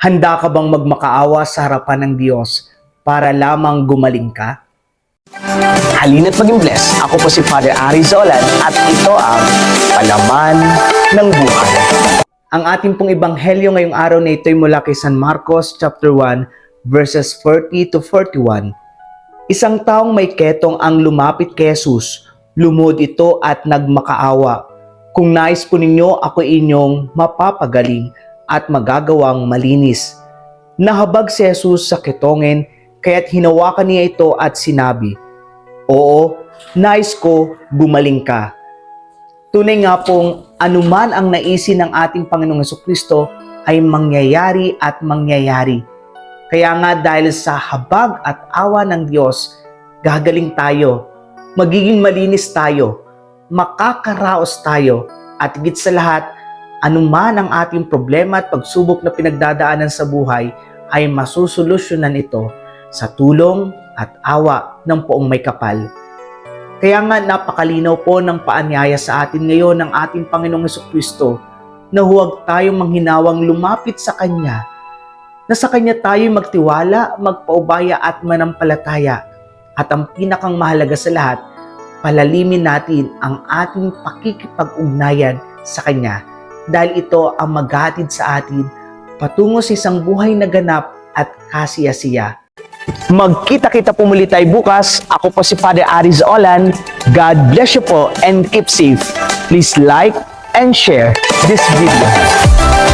Handa ka bang magmakaawa sa harapan ng Diyos para lamang gumaling ka? Halina't maging blessed. Ako po si Father Ari Zolan at ito ang Palaman ng Buhay. Ang ating pong ebanghelyo ngayong araw na ito ay mula kay San Marcos chapter 1 verses 40 to 41. Isang taong may ketong ang lumapit kay Jesus. Lumod ito at nagmakaawa. Kung nais po ninyo, ako inyong mapapagaling at magagawang malinis. Nahabag si Jesus sa ketongin, kaya't hinawakan niya ito at sinabi, Oo, nais ko gumaling ka. Tunay nga pong anuman ang naisin ng ating Panginoong Kristo ay mangyayari at mangyayari. Kaya nga dahil sa habag at awa ng Diyos, gagaling tayo, magiging malinis tayo, makakaraos tayo, at higit sa lahat, anuman ang ating problema at pagsubok na pinagdadaanan sa buhay ay masusolusyonan ito sa tulong at awa ng poong may kapal. Kaya nga napakalinaw po ng paanyaya sa atin ngayon ng ating Panginoong Kristo na huwag tayong manghinawang lumapit sa Kanya, na sa Kanya tayo magtiwala, magpaubaya at manampalataya. At ang pinakang mahalaga sa lahat, palalimin natin ang ating pakikipag-ugnayan sa Kanya dahil ito ang maghatid sa atin patungo sa isang buhay na ganap at kasiyasiya. Magkita-kita po muli tayo bukas. Ako po si Father Ari Zolan. God bless you po and keep safe. Please like and share this video.